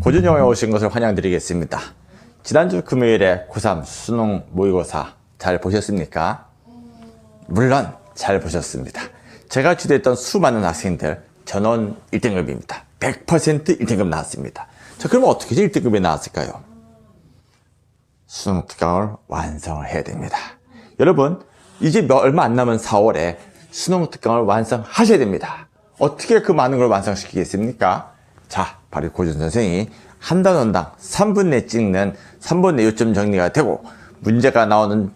고전 영어에 오신 것을 환영드리겠습니다. 지난주 금요일에 고3 수능 모의고사 잘 보셨습니까? 물론 잘 보셨습니다. 제가 주도했던 수많은 학생들 전원 1등급입니다. 100% 1등급 나왔습니다. 자, 그러면 어떻게 1등급이 나왔을까요? 수능 특강을 완성을 해야 됩니다. 여러분, 이제 몇- 얼마 안 남은 4월에 수능 특강을 완성하셔야 됩니다. 어떻게 그 많은 걸 완성시키겠습니까? 자, 바로 고준 선생이 한 단원당 3분 내 찍는 3분 내 요점 정리가 되고 문제가 나오는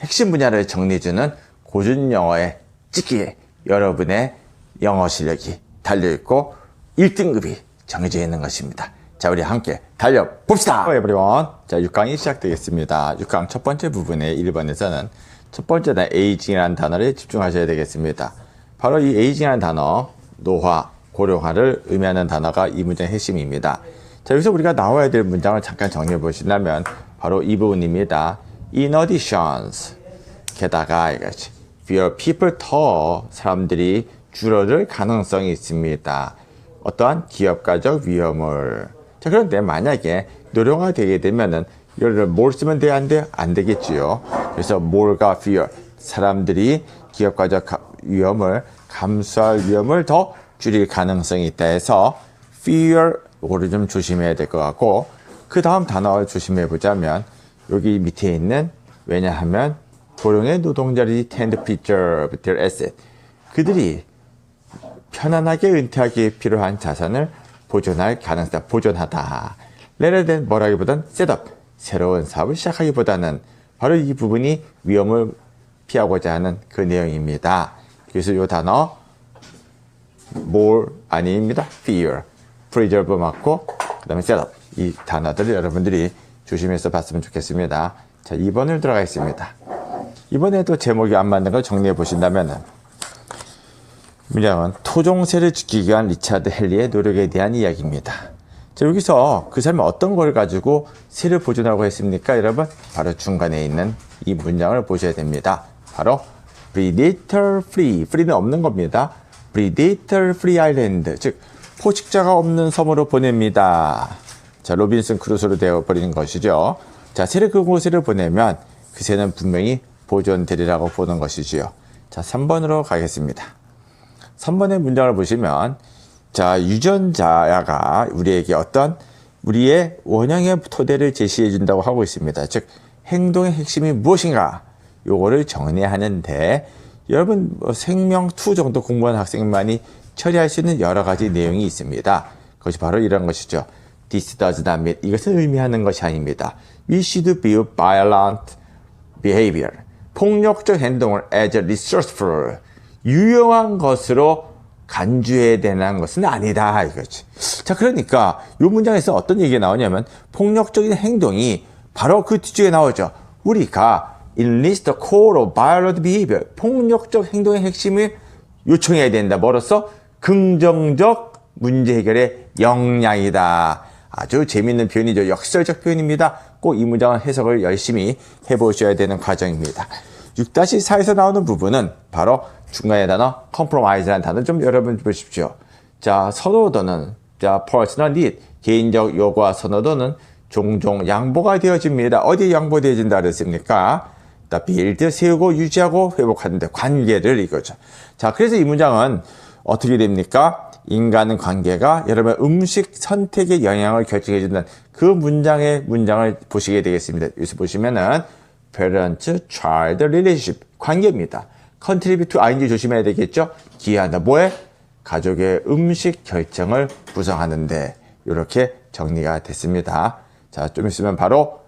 핵심 분야를 정리해주는 고준 영어의 찍기에 여러분의 영어 실력이 달려있고 1등급이 정해져 있는 것입니다. 자, 우리 함께 달려봅시다! Hello everyone. 자, 6강이 시작되겠습니다. 6강 첫 번째 부분의 1번에서는 첫 번째는 aging이라는 단어를 집중하셔야 되겠습니다. 바로 이 aging이라는 단어, 노화, 고령화를 의미하는 단어가 이 문장의 핵심입니다. 자, 여기서 우리가 나와야 될 문장을 잠깐 정리해 보신다면 바로 이 부분입니다. In additions. 게다가 이것이 fewer people 더 사람들이 줄어들 가능성이 있습니다. 어떠한 기업가적 위험을. 자, 그런데 만약에 노령화 되게 되면은 이를 뭘 쓰면 돼? 안 돼? 안 되겠지요. 그래서 more가 fewer. 사람들이 기업가적 가- 위험을 감수할 위험을 더 줄일 가능성이 있다 해서 fear 이거를 좀 조심해야 될 것 같고 그 다음 단어를 조심해 보자면 여기 밑에 있는 왜냐하면 고령의 노동자들이 tend to preserve their asset 그들이 편안하게 은퇴하기 필요한 자산을 보존할 가능성 보존하다 rather than 뭐라기보단 셋업 새로운 사업을 시작하기보다는 바로 이 부분이 위험을 피하고자 하는 그 내용입니다. 그래서 이 단어 more 아닙니다. fear, preserve 맞고 그 다음에 setup 이 단어들을 여러분들이 조심해서 봤으면 좋겠습니다. 자, 2번을 들어가겠습니다. 이번에도 제목이 안 맞는 걸 정리해 보신다면은 문장은 토종세를 지키기 위한 리차드 헨리의 노력에 대한 이야기입니다. 자, 여기서 그 사람이 어떤 걸 가지고 세를 보존하고 했습니까? 여러분, 바로 중간에 있는 이 문장을 보셔야 됩니다. 바로 predator free, free는 없는 겁니다. Predator free island, 즉 포식자가 없는 섬으로 보냅니다. 자, 로빈슨 크루소로 되어버리는 것이죠. 자, 새를 그곳으로 보내면 그 새는 분명히 보존되리라고 보는 것이지요. 자, 3번으로 가겠습니다. 3번의 문장을 보시면 자 유전자가 우리에게 어떤 우리의 원형의 토대를 제시해 준다고 하고 있습니다. 즉 행동의 핵심이 무엇인가 요거를 정리하는데 여러분 뭐 생명 2 정도 공부한 학생만이 처리할 수 있는 여러 가지 내용이 있습니다. 그것이 바로 이런 것이죠. This does not mean 이것은 의미하는 것이 아닙니다. We should view violent behavior 폭력적 행동을 as a resourceful 유용한 것으로 간주해야 되는 것은 아니다 이거지. 자 그러니까 이 문장에서 어떤 얘기가 나오냐면 폭력적인 행동이 바로 그 뒤쪽에 나오죠. 우리가 enlist the core of violent behavior 폭력적 행동의 핵심을 요청해야 된다. 뭐로써 긍정적 문제 해결의 역량이다. 아주 재밌는 표현이죠. 역설적 표현입니다. 꼭 이 문장은 해석을 열심히 해보셔야 되는 과정입니다. 6-4에서 나오는 부분은 바로 중간에 단어 compromise라는 단어 좀 여러분 보십시오. 자, 선호도는 자, personal need, 개인적 요구와 선호도는 종종 양보가 되어집니다. 어디에 양보되어진다 그랬습니까? 자, build, 세우고 유지하고 회복하는데 관계를 이거죠. 자, 그래서 이 문장은 어떻게 됩니까? 인간은 관계가 여러분 음식 선택의 영향을 결정해 준다는 그 문장의 문장을 보시게 되겠습니다. 여기서 보시면은 parent-child relationship 관계입니다. contribute to ing 조심해야 되겠죠? 기여한다. 뭐에? 가족의 음식 결정을 구성하는데 이렇게 정리가 됐습니다. 자, 좀 있으면 바로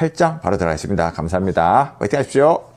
8장 바로 들어가겠습니다. 감사합니다. 화이팅 하십시오.